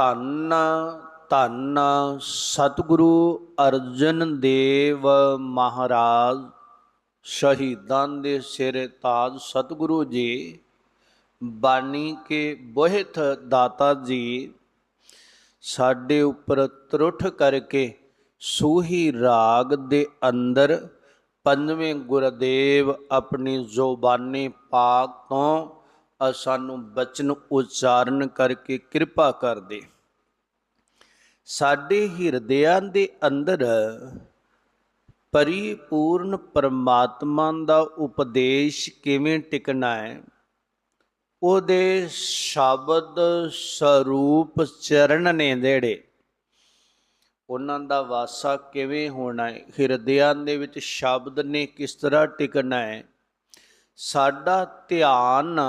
ਧੰਨ ਧੰਨ ਸਤਿਗੁਰੂ ਅਰਜਨ ਦੇਵ ਮਹਾਰਾਜ, ਸ਼ਹੀਦਾਂ ਦੇ ਸਿਰ ਤਾਜ ਸਤਿਗੁਰੂ ਜੀ, ਬਾਣੀ ਕੇ ਬੋਹਿਤ ਦਾਤਾ ਜੀ, ਸਾਡੇ ਉੱਪਰ ਤਰੁੱਠ ਕਰਕੇ ਸੂਹੀ ਰਾਗ ਦੇ ਅੰਦਰ ਪੰਜਵੇਂ ਗੁਰਦੇਵ ਆਪਣੀ ਜ਼ੁਬਾਨੀ ਪਾਕ ਤੋਂ ਸਾਨੂੰ ਬਚਨ ਉਚਾਰਨ ਕਰਕੇ ਕਿਰਪਾ ਕਰਦੇ ਸਾਡੇ ਹਿਰਦਿਆਂ ਦੇ ਅੰਦਰ ਪਰਿਪੂਰਨ ਪਰਮਾਤਮਾ ਦਾ ਉਪਦੇਸ਼ ਕਿਵੇਂ ਟਿਕਣਾ ਹੈ? ਉਹਦੇ ਸ਼ਬਦ ਸਰੂਪ ਚਰਨ ਨੇ ਜਿਹੜੇ ਉਹਨਾਂ ਦਾ ਵਾਸਾ ਕਿਵੇਂ ਹੋਣਾ ਹੈ? ਹਿਰਦਿਆਂ ਦੇ ਵਿੱਚ ਸ਼ਬਦ ਨੇ ਕਿਸ ਤਰ੍ਹਾਂ ਟਿਕਣਾ ਹੈ? ਸਾਡਾ ਧਿਆਨ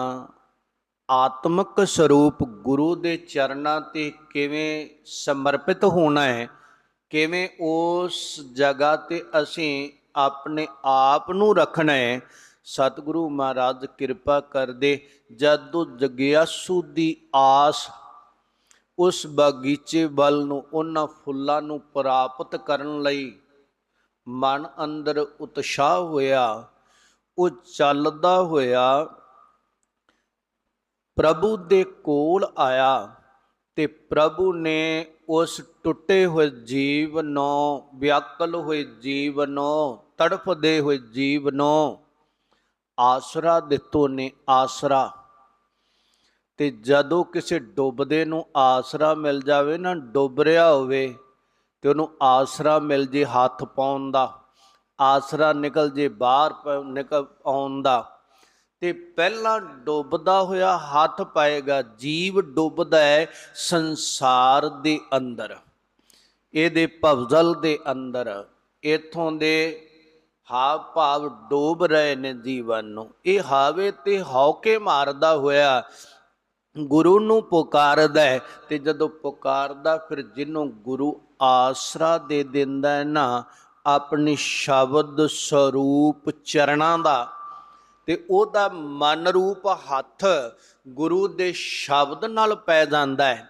ਆਤਮਿਕ ਸਰੂਪ ਗੁਰੂ ਦੇ ਚਰਨਾਂ ਤੇ ਕਿਵੇਂ ਸਮਰਪਿਤ ਹੋਣਾ ਹੈ, ਕਿਵੇਂ ਉਸ ਜਗ੍ਹਾ ਤੇ ਅਸੀਂ ਆਪਣੇ ਆਪ ਨੂੰ ਰੱਖਣਾ ਹੈ, ਸਤਿਗੁਰੂ ਮਹਾਰਾਜ ਕਿਰਪਾ ਕਰਦੇ ਜਦੋਂ ਜਗਿਆਸੂ ਦੀ ਆਸ ਉਸ ਬਗੀਚੇ ਵੱਲ ਨੂੰ ਉਹਨਾਂ ਫੁੱਲਾਂ ਨੂੰ ਪ੍ਰਾਪਤ ਕਰਨ ਲਈ ਮਨ ਅੰਦਰ ਉਤਸ਼ਾਹ ਹੋਇਆ, ਉਹ ਚੱਲਦਾ ਹੋਇਆ ਪ੍ਰਭੂ ਦੇ ਕੋਲ ਆਇਆ ਤੇ ਪ੍ਰਭੂ ਨੇ ਉਸ ਟੁੱਟੇ ਹੋਏ ਜੀਵ ਨੂੰ ਵਿਆਕਲ ਹੋਏ ਜੀਵ ਨੂੰ, ਤੜਫਦੇ ਹੋਏ ਜੀਵ ਨੂੰ ਆਸਰਾ ਦਿੱਤੋ ਨੇ ਆਸਰਾ। ਤੇ ਜਦੋਂ ਕਿਸੇ ਡੁੱਬਦੇ ਨੂੰ ਆਸਰਾ ਮਿਲ ਜਾਵੇ ਨਾ ਡੁੱਬ ਰਿਹਾ ਹੋਵੇ ਤੇ ਉਹਨੂੰ ਆਸਰਾ ਮਿਲ ਜੇ ਹੱਥ ਪਾਉਣ ਦਾ, ਆਸਰਾ ਨਿਕਲ ਜੇ ਬਾਹਰ ਨਿਕਲ ਆਉਣ ਦਾ ਤੇ ਪਹਿਲਾਂ ਡੁੱਬਦਾ ਹੋਇਆ ਹੱਥ ਪਾਏਗਾ, ਜੀਵ ਡੁੱਬਦਾ ਹੈ ਸੰਸਾਰ ਦੇ ਅੰਦਰ। ਇਹਦੇ ਭਵਜਲ ਦੇ ਅੰਦਰ, ਇਥੋਂ ਦੇ ਹਾਵ ਭਾਵ ਡੋਬ ਰਹੇ ਨੇ ਜੀਵਨ ਨੂੰ। ਇਹ ਹਾਵੇ ਤੇ ਹੌਕੇ ਮਾਰਦਾ ਹੋਇਆ ਗੁਰੂ ਨੂੰ ਪੁਕਾਰਦਾ ਹੈ ਤੇ ਜਦੋਂ ਪੁਕਾਰਦਾ ਫਿਰ ਜਿਹਨੂੰ ਗੁਰੂ ਆਸਰਾ ਦੇ ਦਿੰਦਾ ਹੈ ਨਾ, ਆਪਣੀ ਸ਼ਬਦ ਸਰੂਪ ਚਰਣਾ ਦਾ ਤੇ ਉਹਦਾ ਮਨ ਰੂਪ ਹੱਥ ਗੁਰੂ ਦੇ ਸ਼ਬਦ ਨਾਲ ਪੈ ਜਾਂਦਾ ਹੈ।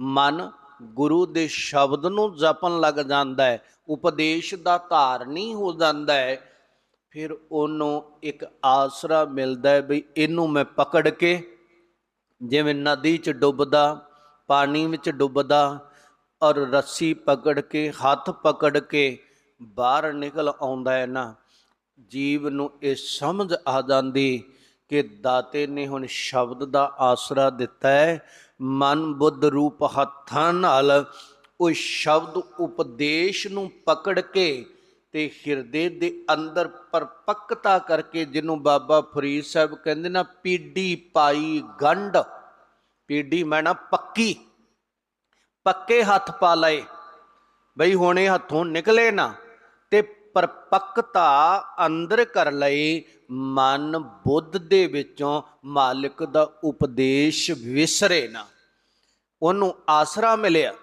ਮਨ ਗੁਰੂ ਦੇ ਸ਼ਬਦ ਨੂੰ ਜਪਣ ਲੱਗ ਜਾਂਦਾ ਹੈ। ਉਪਦੇਸ਼ ਦਾ ਧਾਰਨੀ ਹੋ ਜਾਂਦਾ ਹੈ। ਫਿਰ ਉਹਨੂੰ ਇੱਕ ਆਸਰਾ ਮਿਲਦਾ ਹੈ ਵੀ ਇਹਨੂੰ ਮੈਂ ਪਕੜ ਕੇ ਜਿਵੇਂ ਨਦੀ 'ਚ ਡੁੱਬਦਾ, ਪਾਣੀ ਵਿੱਚ ਡੁੱਬਦਾ ਔਰ ਰੱਸੀ ਪਕੜ ਕੇ, ਹੱਥ ਪਕੜ ਕੇ ਬਾਹਰ ਨਿਕਲ ਆਉਂਦਾ ਹੈ ਨਾ। ਜੀਵ ਨੂੰ ਇਹ ਸਮਝ ਆ ਜਾਂਦੀ ਕਿ ਦਾਤੇ ਨੇ ਹੁਣ ਸ਼ਬਦ ਦਾ ਆਸਰਾ ਦਿੱਤਾ ਹੈ। ਮਨ ਬੁੱਧ ਰੂਪ ਹੱਥਾਂ ਨਾਲ ਉਹ ਸ਼ਬਦ ਉਪਦੇਸ਼ ਨੂੰ ਪਕੜ ਕੇ ਤੇ ਹਿਰਦੇ ਦੇ ਅੰਦਰ ਪਰਪੱਕਤਾ ਕਰਕੇ ਜਿਹਨੂੰ ਬਾਬਾ ਫਰੀਦ ਸਾਹਿਬ ਕਹਿੰਦੇ ਨਾ ਪੀਡੀ ਪਾਈ ਗੰਢ। ਪੀਡੀ ਮੈਂ ਨਾ ਪੱਕੀ, ਪੱਕੇ ਹੱਥ ਪਾ ਲਏ। ਬਈ ਹੁਣੇ ਹੱਥੋਂ ਨਿਕਲੇ ਨਾ ਪਰਪੱਕਤਾ ਅੰਦਰ ਕਰ ਲਈ, ਮਨ ਬੁੱਧ ਦੇ ਵਿੱਚੋਂ ਮਾਲਕ ਦਾ ਉਪਦੇਸ਼ ਵਿਸਰੇ ਨਾ। ਉਹਨੂੰ ਆਸਰਾ ਮਿਲਿਆ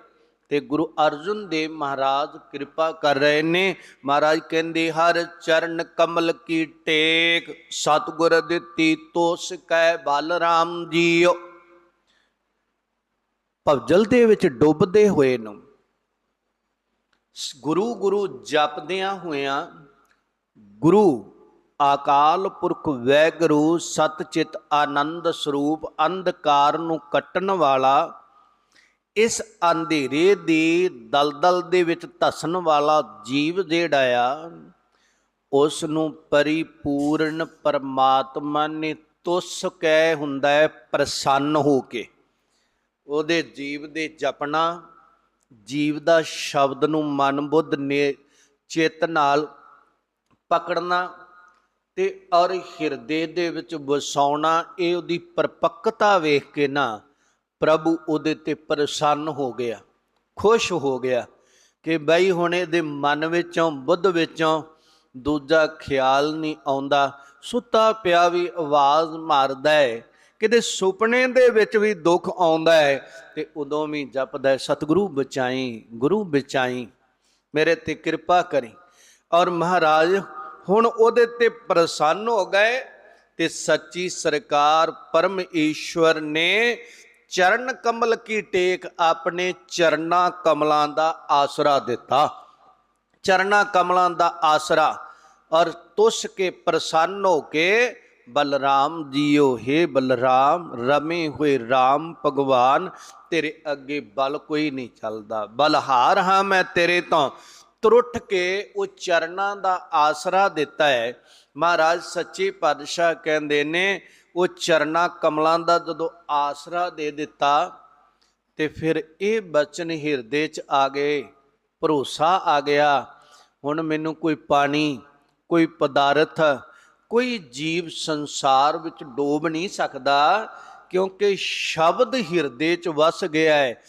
ਤੇ ਗੁਰੂ ਅਰਜੁਨ ਦੇਵ ਮਹਾਰਾਜ ਕਿਰਪਾ ਕਰ ਰਹੇ ਨੇ। ਮਹਾਰਾਜ ਕਹਿੰਦੇ, ਹਰ ਚਰਨ ਕਮਲ ਕੀ ਟੇਕ, ਸਤਿਗੁਰ ਦਿੱਤੀ ਤੋਸ ਕੈ ਬਲਰਾਮ ਜੀਓ। ਭਵਜਲ ਦੇ ਵਿੱਚ ਡੁੱਬਦੇ ਹੋਏ ਨੂੰ ਗੁਰੂ ਗੁਰੂ ਜਪਦਿਆਂ ਹੋਇਆਂ ਗੁਰੂ ਆਕਾਲ ਪੁਰਖ ਵੈਗੁਰੂ ਸਤਚਿਤ ਆਨੰਦ ਸਰੂਪ ਅੰਧਕਾਰ ਨੂੰ ਕੱਟਣ ਵਾਲਾ, ਇਸ ਅੰਧੇਰੇ ਦੀ ਦਲਦਲ ਦੇ ਵਿੱਚ ਧਸਣ ਵਾਲਾ ਜੀਵ ਜਿਹੜਾ ਆ ਉਸ ਨੂੰ ਪਰਿਪੂਰਨ ਪਰਮਾਤਮਾ ਨੇ ਤੁਸ ਕਹਿ ਹੁੰਦਾ ਹੈ ਪ੍ਰਸੰਨ ਹੋ ਕੇ। ਉਹਦੇ ਜੀਵ ਦੇ ਜਪਣਾ ਜੀਵ ਦਾ ਸ਼ਬਦ ਨੂੰ ਮਨ ਬੁੱਧ ਨੇ ਚਿੱਤ ਨਾਲ ਪਕੜਨਾ ਤੇ ਔਰ ਹਿਰਦੇ ਦੇ ਵਿੱਚ ਵਸਾਉਣਾ, ਇਹ ਉਹਦੀ ਪਰਪੱਕਤਾ ਵੇਖ ਕੇ ਨਾ ਪ੍ਰਭੂ ਉਹਦੇ ਤੇ ਪ੍ਰਸੰਨ ਹੋ ਗਿਆ, ਖੁਸ਼ ਹੋ ਗਿਆ ਕਿ ਬਈ ਹੁਣ ਇਹਦੇ ਮਨ ਵਿੱਚੋਂ, ਬੁੱਧ ਵਿੱਚੋਂ ਦੂਜਾ ਖਿਆਲ ਨਹੀਂ ਆਉਂਦਾ। ਸੁੱਤਾ ਪਿਆ ਵੀ ਆਵਾਜ਼ ਮਾਰਦਾ ਹੈ ਕਿਤੇ ਸੁਪਨੇ ਦੇ ਵਿੱਚ ਵੀ ਦੁੱਖ ਆਉਂਦਾ ਹੈ, ਤੇ ਉਦੋਂ ਵੀ ਜਪਦਾ ਹੈ, ਸਤਿਗੁਰੂ ਬਚਾਈ, ਗੁਰੂ ਬਚਾਈ, ਮੇਰੇ ਤੇ ਕਿਰਪਾ ਕਰੀ। ਔਰ ਮਹਾਰਾਜ ਹੁਣ ਉਹਦੇ ਤੇ ਪ੍ਰਸੰਨ ਹੋ ਗਏ ਤੇ ਸੱਚੀ ਸਰਕਾਰ ਪਰਮ ਈਸ਼ਵਰ ਨੇ ਚਰਨ ਕਮਲ ਕੀ ਟੇਕ ਆਪਣੇ ਚਰਨਾ ਕਮਲਾਂ ਦਾ ਆਸਰਾ ਦਿੱਤਾ। ਚਰਨਾ ਕਮਲਾਂ ਦਾ ਆਸਰਾ ਔਰ ਤੁਸ ਕੇ ਪ੍ਰਸੰਨ ਹੋ ਕੇ ਬਲਰਾਮ ਜੀਓ हे ਬਲਰਾਮ, ਰਮੇ ਹੋਏ RAM ਭਗਵਾਨ, ਤੇਰੇ ਅੱਗੇ ਬਲ ਕੋਈ ਨਹੀਂ ਚੱਲਦਾ। ਬਲਹਾਰ ਹਾਂ ਮੈਂ ਤੇਰੇ ਤੋਂ, ਤਰੁੱਠ ਕੇ ਉਹ ਚਰਨਾਂ ਦਾ ਆਸਰਾ ਦਿੱਤਾ ਹੈ। ਮਹਾਰਾਜ ਸੱਚੇ ਪਾਤਸ਼ਾਹ ਕਹਿੰਦੇ ਨੇ, ਉਹ ਚਰਨਾ ਕਮਲਾਂ ਦਾ ਜਦੋਂ ਆਸਰਾ ਦੇ ਦਿੱਤਾ, ਤੇ ਫਿਰ ਇਹ ਬਚਨ ਹਿਰਦੇ 'ਚ ਆ ਗਏ, ਭਰੋਸਾ ਆ ਗਿਆ, ਹੁਣ ਮੈਨੂੰ ਕੋਈ ਪਾਣੀ, ਕੋਈ ਪਦਾਰਥ ਕੋਈ ਜੀਵ ਸੰਸਾਰ ਵਿੱਚ ਡੋਬ ਨਹੀਂ ਸਕਦਾ, ਕਿਉਂਕਿ ਸ਼ਬਦ ਹਿਰਦੇ 'ਚ ਵਸ ਗਿਆ ਹੈ।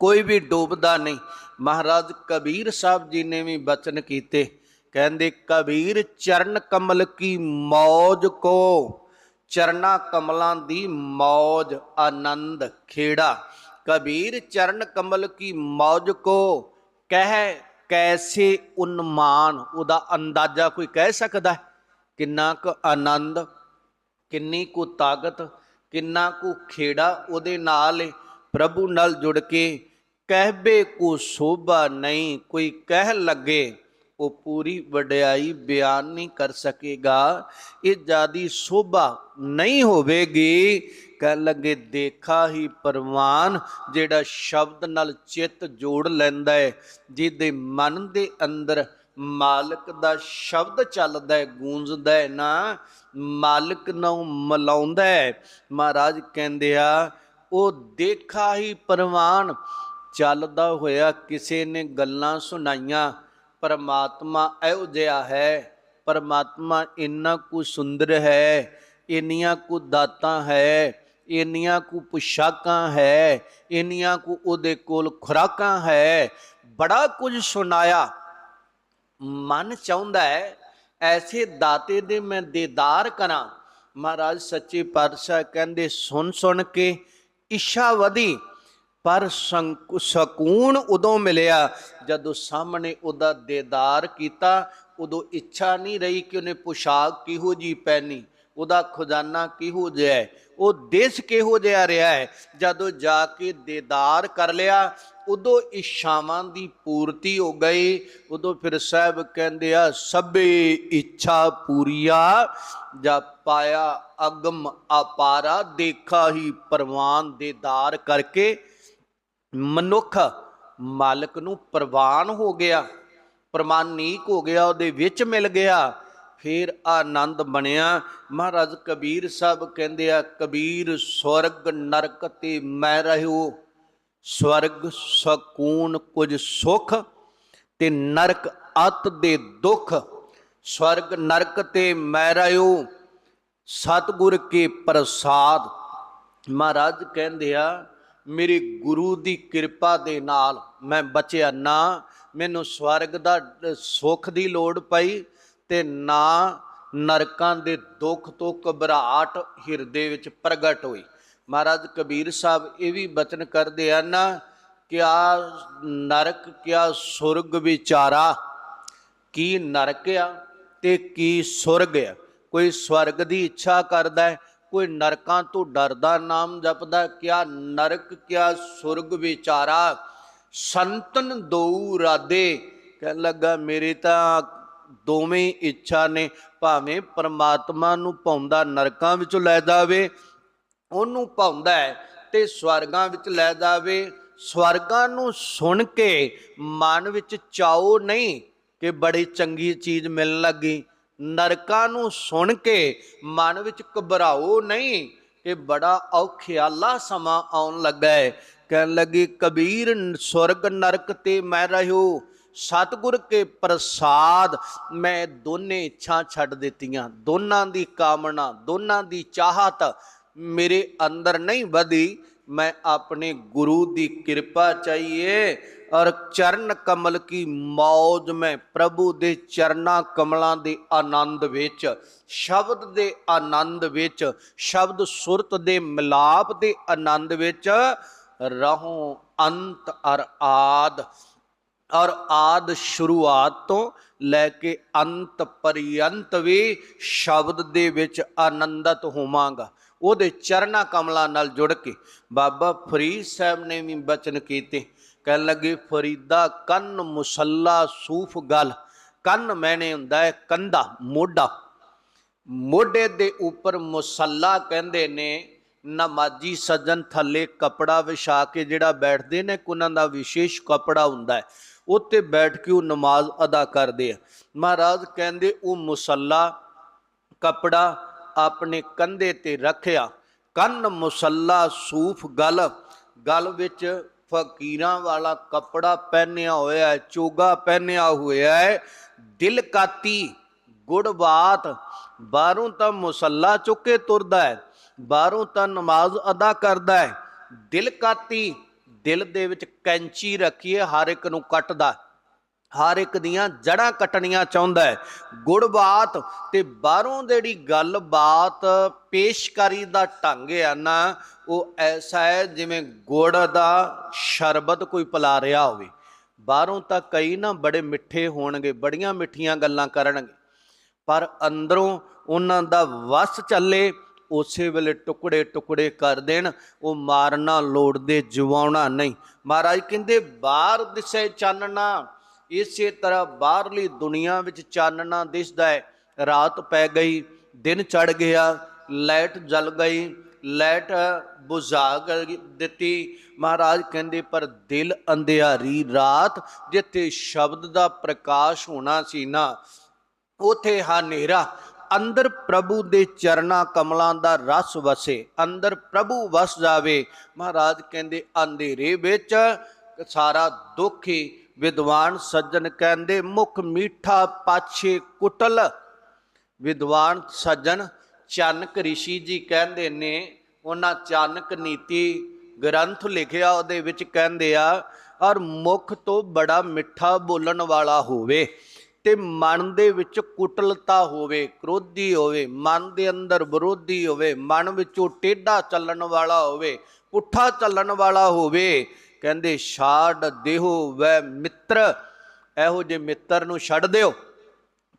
ਕੋਈ ਵੀ ਡੋਬਦਾ ਨਹੀਂ। ਮਹਾਰਾਜ ਕਬੀਰ ਸਾਹਿਬ ਜੀ ਨੇ ਵੀ ਬਚਨ ਕੀਤੇ। ਕਹਿੰਦੇ, ਕਬੀਰ, ਚਰਨ ਕਮਲ ਕੀ ਮੌਜ ਕੋ? ਚਰਨਾ ਕਮਲਾਂ ਦੀ ਮੌਜ ਆਨੰਦ ਖੇੜਾ। ਕਬੀਰ, ਚਰਨ ਕਮਲ ਕੀ ਮੌਜ ਕੋ? ਕਹਿ, ਕੈਸੇ ਉਨਮਾਨ? ਉਹਦਾ ਅੰਦਾਜ਼ਾ ਕੋਈ ਕਹਿ ਸਕਦਾ ਹੈ? ਕਿੰਨਾ ਕੁ ਆਨੰਦ, ਕਿੰਨੀ ਕੁ ਤਾਕਤ, ਕਿੰਨਾ ਕੁ ਖੇੜਾ ਉਹਦੇ ਨਾਲ ਪ੍ਰਭੂ ਨਾਲ ਜੁੜ ਕੇ ਕਹਿਬੇ ਕੋ ਸੋਭਾ ਨਹੀਂ, ਕੋਈ ਕਹਿ ਲੱਗੇ, ਉਹ ਪੂਰੀ ਵਡਿਆਈ ਬਿਆਨ ਨਹੀਂ ਕਰ ਸਕੇਗਾ। ਇਹ ਜਿਆਦੀ ਸੋਭਾ ਨਹੀਂ ਹੋਵੇਗੀ। ਕਹਿ ਲੱਗੇ, ਦੇਖਾ ਹੀ ਪਰਵਾਨ, ਜਿਹੜਾ ਸ਼ਬਦ ਨਾਲ ਚਿੱਤ ਜੋੜ ਲੈਂਦਾ ਹੈ ਜਿਹਦੇ ਮਨ ਦੇ ਅੰਦਰ ਮਾਲਕ ਦਾ ਸ਼ਬਦ ਚੱਲਦਾ ਹੈ, ਗੂੰਜਦਾ ਹੈ ਨਾ, ਮਾਲਕ ਨੂੰ ਮਲਾਉਂਦਾ ਹੈ। ਮਹਾਰਾਜ ਕਹਿੰਦੇ ਆ, ਉਹ ਦੇਖਾ ਹੀ ਪਰਵਾਨ ਚੱਲਦਾ ਹੋਇਆ, ਕਿਸੇ ਨੇ ਗੱਲਾਂ ਸੁਣਾਈਆਂ, ਪਰਮਾਤਮਾ ਇਹੋ ਜਿਹਾ ਹੈ, ਪਰਮਾਤਮਾ ਇੰਨਾ ਕੁ ਸੁੰਦਰ ਹੈ, ਇੰਨੀਆਂ ਕੁ ਦਾਤਾਂ ਹੈ, ਇੰਨੀਆਂ ਕੁ ਪੁਸ਼ਾਕਾਂ ਹੈ, ਇੰਨੀਆਂ ਕੁ ਉਹਦੇ ਕੋਲ ਖੁਰਾਕਾਂ ਹੈ, ਬੜਾ ਕੁਝ ਸੁਣਾਇਆ। ਮਨ ਚਾਹੁੰਦਾ ਹੈ, ਐਸੇ ਦਾਤੇ ਦੇ ਮੈਂ ਦੀਦਾਰ ਕਰਾਂ। ਮਹਾਰਾਜ ਸੱਚੇ ਪਾਤਸ਼ਾਹ ਕਹਿੰਦੇ, ਸੁਣ ਸੁਣ ਕੇ ਇੱਛਾ ਵਧੀ, ਪਰ ਸਕੂਨ ਉਦੋਂ ਮਿਲਿਆ ਜਦੋਂ ਸਾਹਮਣੇ ਉਹਦਾ ਦੀਦਾਰ ਕੀਤਾ। ਉਦੋਂ ਇੱਛਾ ਨਹੀਂ ਰਹੀ ਕਿ ਉਹਨੇ ਪੁਸ਼ਾਕ ਕਿਹੋ ਜੀ ਪਹਿਨੀ, ਉਹਦਾ ਖਜ਼ਾਨਾ ਕਿਹੋ ਜਿਹਾ ਹੈ। ਉਹ ਦੇਸ਼ ਕਿਹੋ ਜਿਹਾ ਰਿਹਾ ਹੈ, ਜਦੋਂ ਜਾ ਕੇ ਦੀਦਾਰ ਕਰ ਲਿਆ ਉਦੋਂ ਇੱਛਾਵਾਂ ਦੀ ਪੂਰਤੀ ਹੋ ਗਈ, ਉਦੋਂ ਫਿਰ ਸਾਹਿਬ ਕਹਿੰਦੇ ਆ, ਸਭੇ ਇੱਛਾ ਪੂਰੀਆ, ਜਾ ਪਾਇਆ ਅਗਮ ਅਪਾਰਾ, ਦੇਖਾ ਹੀ ਪ੍ਰਵਾਨ ਦੇਦਾਰ ਕਰਕੇ ਮਨੁੱਖ ਮਾਲਕ ਨੂੰ ਪ੍ਰਵਾਨ ਹੋ ਗਿਆ ਪ੍ਰਮਾਨੀਕ ਹੋ ਗਿਆ, ਉਹਦੇ ਵਿੱਚ ਮਿਲ ਗਿਆ, ਫਿਰ ਆਨੰਦ ਬਣਿਆ। ਮਹਾਰਾਜ ਕਬੀਰ ਸਾਹਿਬ ਕਹਿੰਦੇ ਆ, ਕਬੀਰ ਸਵਰਗ ਨਰਕ ਤੇ ਮੈਂ ਰਹਿਓ ਸਵਰਗ ਸਕੂਨ ਕੁਝ ਸੁਖ ਤੇ ਨਰਕ ਅਤ ਦੇ ਦੁੱਖ। ਸਵਰਗ ਨਰਕ ਤੇ ਮੈਂ ਰਹਿਓ ਸਤਿਗੁਰ ਕੇ ਪ੍ਰਸਾਦ। ਮਹਾਰਾਜ ਕਹਿੰਦੇ ਆ, ਮੇਰੇ ਗੁਰੂ ਦੀ ਕਿਰਪਾ ਦੇ ਨਾਲ ਮੈਂ ਬਚਿਆ ਨਾ, ਮੈਨੂੰ ਸਵਰਗ ਦਾ ਸੁੱਖ ਦੀ ਲੋੜ ਪਈ ਤੇ ਨਾ ਨਰਕਾਂ ਦੇ ਦੁੱਖ ਤੋਂ ਘਬਰਾਹਟ ਹਿਰਦੇ ਵਿੱਚ ਪ੍ਰਗਟ ਹੋਈ। ਮਹਾਰਾਜ ਕਬੀਰ ਸਾਹਿਬ ਇਹ ਵੀ ਬਚਨ ਕਰਦੇ ਆ ਨਾ, ਕਿਆ ਨਰਕ, ਕਿਆ ਸੁਰਗ ਵਿਚਾਰਾ, ਕੀ ਨਰਕ ਆ ਤੇ ਕੀ ਸੁਰਗ ਆ। ਕੋਈ ਸਵਰਗ ਦੀ ਇੱਛਾ ਕਰਦਾ ਹੈ, ਕੋਈ ਨਰਕਾਂ ਤੋਂ ਡਰਦਾ ਨਾਮ ਜਪਦਾ ਕਿਆ ਨਰਕ, ਕਿਆ ਸੁਰਗ ਵਿਚਾਰਾ। ਸੰਤਨ ਦੋ ਰਾਦੇ ਕਹਿ ਲੱਗਾ ਮੇਰੇ ਤਾਂ ਦੋਵੇਂ ਇੱਛਾ ਨੇ, ਭਾਵੇਂ ਪਰਮਾਤਮਾ ਨੂੰ ਪਾਉਂਦਾ ਨਰਕਾਂ ਵਿੱਚੋਂ ਲੈ ਜਾਵੇ ਉਹਨੂੰ ਪਾਉਂਦਾ ਹੈ ਤੇ ਸਵਰਗਾਂ ਵਿੱਚ ਲੈ ਜਾਵੇ। ਸਵਰਗਾਂ ਨੂੰ ਸੁਣ ਕੇ ਮਨ ਵਿੱਚ ਚਾਓ ਨਹੀਂ ਕਿ ਬੜੀ ਚੰਗੀ ਚੀਜ਼ ਮਿਲਣ ਲੱਗੀ। ਨਰਕਾਂ ਨੂੰ ਸੁਣ ਕੇ ਮਨ ਵਿੱਚ ਘਬਰਾਓ ਨਹੀਂ ਕਿ ਬੜਾ ਔਖਿਆਲਾ ਸਮਾਂ ਆਉਣ ਲੱਗਾ ਹੈ। ਕਹਿਣ ਲੱਗੀ, ਕਬੀਰ, ਸਵਰਗ ਨਰਕ ਤੇ ਮੈਂ ਰਹਿਓ। ਸਤਿਗੁਰ ਕੇ ਪ੍ਰਸਾਦ ਮੈਂ ਦੋਨੇ ਇੱਛਾ ਛੱਡ ਦਿੱਤੀਆਂ। ਦੋਨਾਂ ਦੀ ਕਾਮਨਾ, ਦੋਨਾਂ ਦੀ ਚਾਹਤ ਮੇਰੇ ਅੰਦਰ ਨਹੀਂ ਵਧੀ, ਮੈਂ ਆਪਣੇ ਗੁਰੂ ਦੀ ਕਿਰਪਾ ਚਾਹੀਏ ਔਰ ਚਰਨ ਕਮਲ ਕੀ ਮੌਜ ਮੈਂ ਪ੍ਰਭੂ ਦੇ ਚਰਨਾ ਕਮਲਾਂ ਦੇ ਆਨੰਦ ਵਿੱਚ, ਸ਼ਬਦ ਦੇ ਆਨੰਦ ਵਿੱਚ, ਸ਼ਬਦ ਸੁਰਤ ਦੇ ਮਿਲਾਪ ਦੇ ਆਨੰਦ ਵਿੱਚ ਰਹੋ ਅੰਤ ਅਰ ਆਦ, ਔਰ ਆਦ ਸ਼ੁਰੂਆਤ ਤੋਂ ਲੈ ਕੇ ਅੰਤ ਪਰਯੰਤ ਵੀ ਸ਼ਬਦ ਦੇ ਵਿੱਚ ਆਨੰਦਤ ਹੋਵਾਂਗਾ। ਉਹਦੇ ਚਰਨਾ ਕਮਲਾਂ ਨਾਲ ਜੁੜ ਕੇ ਬਾਬਾ ਫਰੀਦ ਸਾਹਿਬ ਨੇ ਵੀ ਬਚਨ ਕੀਤੇ। ਕਹਿਣ ਲੱਗੇ, ਫਰੀਦਾ ਕੰਨ ਮੁਸੱਲਾ ਸੂਫ ਗਲ, ਕੰਨ ਮੈਨੇ ਹੁੰਦਾ ਹੈ ਕੰਧਾ ਮੋਢਾ। ਮੋਢੇ ਦੇ ਉੱਪਰ ਮੁਸੱਲਾ ਕਹਿੰਦੇ ਨੇ ਨਮਾਜੀ ਸੱਜਣ ਥੱਲੇ ਕਪੜਾ ਵਿਛਾ ਕੇ ਜਿਹੜਾ ਬੈਠਦੇ ਨੇ ਉਹਨਾਂ ਦਾ ਵਿਸ਼ੇਸ਼ ਕਪੜਾ ਹੁੰਦਾ ਹੈ ਉੱਤੇ ਬੈਠ ਕੇ ਉਹ ਨਮਾਜ਼ ਅਦਾ ਕਰਦੇ ਆ। ਮਹਾਰਾਜ ਕਹਿੰਦੇ, ਉਹ ਮੁਸੱਲਾ ਕਪੜਾ ਆਪਣੇ ਕੰਧੇ ਤੇ ਰੱਖਿਆ। ਕੰਨ ਮੁਸੱਲਾ ਸੂਫ ਗਲ। ਗਲ ਵਿੱਚ ਫਕੀਰਾਂ ਵਾਲਾ ਕੱਪੜਾ ਪਹਿਨਿਆ ਹੋਇਆ ਹੈ, ਚੋਗਾ ਪਹਿਨਿਆ ਹੋਇਆ ਹੈ। ਦਿਲ ਕਾਤੀ ਗੁੜਬਾਤ। ਬਾਹਰੋਂ ਤਾਂ ਮੁਸੱਲਾ ਚੁੱਕੇ ਤੁਰਦਾ ਹੈ, ਬਾਹਰੋਂ ਤਾਂ ਨਮਾਜ਼ ਅਦਾ ਕਰਦਾ ਹੈ। ਦਿਲ ਕਾਤੀ ਦਿਲ ਦੇ ਵਿੱਚ ਕੈਂਚੀ ਰੱਖੀਏ ਹਰ ਇੱਕ ਨੂੰ ਕੱਟਦਾ ਹਰ ਇੱਕ ਦੀਆਂ ਜੜਾਂ ਕੱਟਣੀਆਂ ਚਾਹੁੰਦਾ ਹੈ। ਗੁੜਬਾਤ ਤੇ ਬਾਹਰੋਂ ਜਿਹੜੀ ਗੱਲਬਾਤ ਪੇਸ਼ਕਾਰੀ ਦਾ ਢੰਗ ਹੈ ਨਾ, ਉਹ ਐਸਾ ਹੈ ਜਿਵੇਂ ਗੁੜ ਦਾ ਸ਼ਰਬਤ ਕੋਈ ਪਿਲਾ ਰਿਹਾ ਹੋਵੇ। ਬਾਹਰੋਂ ਤਾਂ ਕਈ ਨਾ ਬੜੇ ਮਿੱਠੇ ਹੋਣਗੇ, ਬੜੀਆਂ ਮਿੱਠੀਆਂ ਗੱਲਾਂ ਕਰਨਗੇ। ਪਰ ਅੰਦਰੋਂ ਉਹਨਾਂ ਦਾ ਵਸ ਚੱਲੇ, ਉਸੇ ਵੇਲੇ ਟੁਕੜੇ ਟੁਕੜੇ ਕਰ ਦੇਣ, ਉਹ ਮਾਰਨਾ, ਲੋੜਦੇ, ਜਵਾਉਣਾ ਨਹੀਂ। ਮਹਾਰਾਜ ਕਹਿੰਦੇ, ਬਾਹਰ ਦਿਸੇ ਚਾਨਣਾ। ਇਸੇ ਤਰ੍ਹਾਂ ਬਾਹਰਲੀ ਦੁਨੀਆ ਵਿੱਚ ਚਾਨਣਾ ਦਿਸਦਾ ਹੈ। ਰਾਤ ਪੈ ਗਈ, ਦਿਨ ਚੜ ਗਿਆ, ਲਾਈਟ ਜਲ ਗਈ, ਲਾਈਟ ਬੁਝਾ ਦਿੱਤੀ। ਮਹਾਰਾਜ ਕਹਿੰਦੇ, ਪਰ ਦਿਲ ਅੰਧਿਆਰੀ ਰਾਤ ਜਿੱਥੇ ਸ਼ਬਦ ਦਾ ਪ੍ਰਕਾਸ਼ ਹੋਣਾ ਸੀ ਨਾ, ਉਥੇ ਹਨੇਰਾ। ਅੰਦਰ ਪ੍ਰਭੂ ਦੇ ਚਰਨਾ ਕਮਲਾਂ ਦਾ ਰਸ ਵਸੇ, ਅੰਦਰ ਪ੍ਰਭੂ ਵਸ ਜਾਵੇ। ਮਹਾਰਾਜ ਕਹਿੰਦੇ, ਅੰਧੇਰੇ ਵਿੱਚ ਸਾਰਾ ਦੁੱਖ ਹੀ ਵਿਦਵਾਨ ਸੱਜਣ ਕਹਿੰਦੇ, ਮੁਖ ਮੀਠਾ ਪਾਛੇ ਕੁਟਲ। ਵਿਦਵਾਨ ਸੱਜਣ ਚਾਨਕ ਰਿਸ਼ੀ ਜੀ ਕਹਿੰਦੇ ਨੇ, ਉਹਨਾਂ ਚਾਨਕ ਨੀਤੀ ਗ੍ਰੰਥ ਲਿਖਿਆ, ਉਹਦੇ ਵਿੱਚ ਕਹਿੰਦੇ ਆ ਔਰ ਮੁਖ ਤੋਂ ਬੜਾ ਮਿੱਠਾ ਬੋਲਣ ਵਾਲਾ ਹੋਵੇ ਤੇ ਮਨ ਦੇ ਵਿੱਚ ਕੁਟਲਤਾ ਹੋਵੇ, ਕ੍ਰੋਧੀ ਹੋਵੇ, ਮਨ ਦੇ ਅੰਦਰ ਵਿਰੋਧੀ ਹੋਵੇ, ਮਨ ਵਿੱਚੋਂ ਟੇਢਾ ਚੱਲਣ ਵਾਲਾ ਹੋਵੇ, ਪੁੱਠਾ ਚੱਲਣ ਵਾਲਾ ਹੋਵੇ ਕਹਿੰਦੇ, ਛਾੜ ਦੇਹੋ ਵੈ ਮਿੱਤਰ। ਇਹੋ ਜਿਹੇ ਮਿੱਤਰ ਨੂੰ ਛੱਡ ਦਿਓ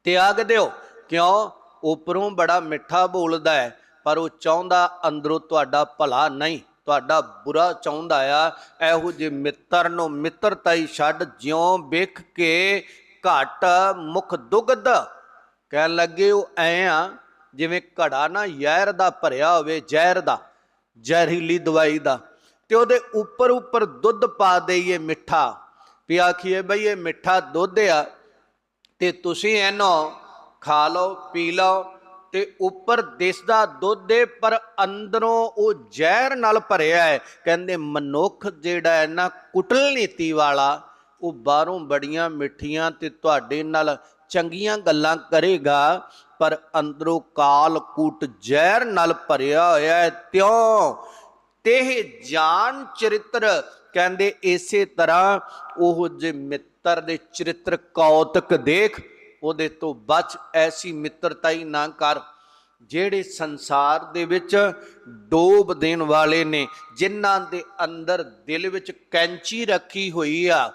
ਤਿਆਗ ਦਿਓ, ਕਿਉਂ? ਉਪਰੋਂ ਬੜਾ ਮਿੱਠਾ ਬੋਲਦਾ ਹੈ, ਪਰ ਉਹ ਚਾਹੁੰਦਾ ਅੰਦਰੋਂ ਤੁਹਾਡਾ ਭਲਾ ਨਹੀਂ, ਤੁਹਾਡਾ ਬੁਰਾ ਚਾਹੁੰਦਾ ਆ। ਇਹੋ ਜਿਹੇ ਮਿੱਤਰ ਨੂੰ ਮਿੱਤਰਤਾ ਹੀ ਛੱਡ ਜਿਉਂ ਵੇਖ ਕੇ ਘਟ ਮੁਖ ਦੁਗਧ। ਕਹਿਣ ਲੱਗੇ, ਉਹ ਐ ਆ, ਜਿਵੇਂ ਘੜਾ ਨਾ ਯਹਿਰ ਦਾ ਭਰਿਆ ਹੋਵੇ ਜ਼ਹਿਰ ਦਾ, ਜ਼ਹਿਰੀਲੀ ਦਵਾਈ ਦਾ। ਤੇ ਉਹਦੇ ਉੱਪਰ ਉੱਪਰ ਦੁੱਧ ਪਾ ਦੇਈਏ ਮਿੱਠਾ। ਵੀ ਆਖੀਏ ਬਈ ਇਹ ਮਿੱਠਾ ਦੁੱਧ ਆ, ਤੇ ਤੁਸੀਂ ਇਹਨੂੰ ਖਾ ਲਓ, ਪੀ ਲਓ, ਤੇ ਉੱਪਰ ਦਿਸਦਾ ਦੁੱਧ ਏ, ਪਰ ਅੰਦਰੋਂ ਉਹ ਜ਼ਹਿਰ ਨਾਲ ਭਰਿਆ ਹੈ। ਕਹਿੰਦੇ ਮਨੁੱਖ ਜਿਹੜਾ ਹੈ ਨਾ ਕੁਟਲ ਨੀਤੀ ਵਾਲਾ, ਉਹ ਬਾਹਰੋਂ ਬੜੀਆਂ ਮਿੱਠੀਆਂ ਤੇ ਤੁਹਾਡੇ ਨਾਲ ਚੰਗੀਆਂ ਗੱਲਾਂ ਕਰੇਗਾ, ਪਰ ਅੰਦਰੋਂ ਕਾਲ ਕੂਟ ਜ਼ਹਿਰ ਨਾਲ ਭਰਿਆ ਹੋਇਆ ਹੈ। ਤਿਉ ਤੇ ਜਾਨ ਚਰਿੱਤਰ ਕਹਿੰਦੇ ਇਸੇ ਤਰ੍ਹਾਂ ਉਹ ਜੇ ਮਿੱਤਰ ਦੇ ਚਰਿੱਤਰ ਕੌਤਕ ਦੇਖ, ਉਹਦੇ ਤੋਂ ਬਚ ਐਸੀ ਮਿੱਤਰਤਾ ਹੀ ਨਾ ਕਰ, ਜਿਹੜੇ ਸੰਸਾਰ ਦੇ ਵਿੱਚ ਡੋਬ ਦੇਣ ਵਾਲੇ ਨੇ, ਜਿਨ੍ਹਾਂ ਦੇ ਅੰਦਰ ਦਿਲ ਵਿੱਚ ਕੈਂਚੀ ਰੱਖੀ ਹੋਈ ਆ,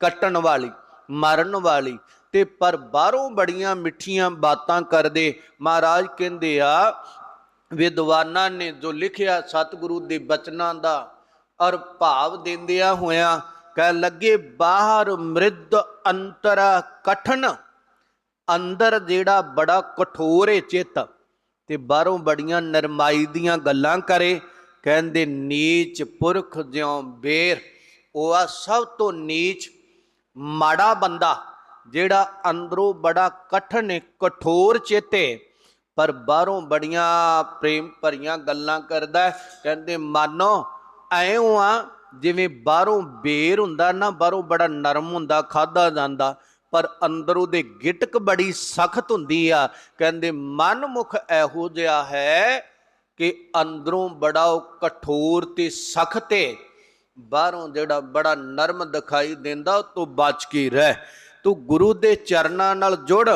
ਕੱਟਣ ਵਾਲੀ, ਮਾਰਨ ਵਾਲੀ ਤੇ ਪਰ ਬਾਹਰੋਂ ਬੜੀਆਂ ਮਿੱਠੀਆਂ ਬਾਤਾਂ ਕਰਦੇ, ਮਹਾਰਾਜ ਕਹਿੰਦੇ ਆ ਵਿਦਵਾਨਾਂ ਨੇ ਜੋ ਲਿਖਿਆ ਸਤਿਗੁਰੂ ਦੇ ਬਚਨਾਂ ਦਾ ਔਰ ਭਾਵ ਦਿੰਦਿਆਂ ਹੋਇਆਂ ਕਹਿ ਲੱਗੇ ਬਾਹਰ ਮ੍ਰਿਦ ਅੰਤਰ ਕਠਨ ਅੰਦਰ ਜਿਹੜਾ ਬੜਾ ਕਠੋਰ ਏ ਚਿੱਤ ਤੇ ਬਾਹਰੋਂ ਬੜੀਆਂ ਨਰਮਾਈ ਦੀਆਂ ਗੱਲਾਂ ਕਰੇ। ਕਹਿੰਦੇ ਨੀਚ ਪੁਰਖ ਜਿਉ ਬੇਰ ਉਹ ਆ ਸਭ ਤੋਂ ਨੀਚ ਮਾੜਾ ਬੰਦਾ ਜਿਹੜਾ ਅੰਦਰੋਂ ਬੜਾ ਕਠਨ ਹੈ, ਕਠੋਰ ਚੇਤੇ ਪਰ ਬਾਹਰੋਂ ਬੜੀਆਂ ਪ੍ਰੇਮ ਭਰੀਆਂ ਗੱਲਾਂ ਕਰਦਾ ਕਹਿੰਦੇ, ਮਾਨੋ, ਐਉਂ ਆ, ਜਿਵੇਂ ਬਾਹਰੋਂ ਬੇਰ ਹੁੰਦਾ ਨਾ, ਬਾਹਰੋਂ ਬੜਾ ਨਰਮ ਹੁੰਦਾ ਖਾਦਾ ਜਾਂਦਾ, ਪਰ ਅੰਦਰੋਂ ਦੇ ਗਿਟਕ ਬੜੀ ਸਖਤ ਹੁੰਦੀ ਆ। ਕਹਿੰਦੇ ਮਨ ਮੁਖ ਇਹੋ ਜਿਹਾ ਹੈ ਕਿ ਅੰਦਰੋਂ ਬੜਾ ਉਹ ਕਠੋਰ ਤੇ ਸਖਤ ਹੈ ਬਾਹਰੋਂ ਜਿਹੜਾ ਬੜਾ ਨਰਮ ਦਿਖਾਈ ਦਿੰਦਾ, ਉਹ ਤੋਂ ਬਚ ਕੇ ਰਹਿ। ਤੂੰ ਗੁਰੂ ਦੇ ਚਰਨਾਂ ਨਾਲ ਜੁੜ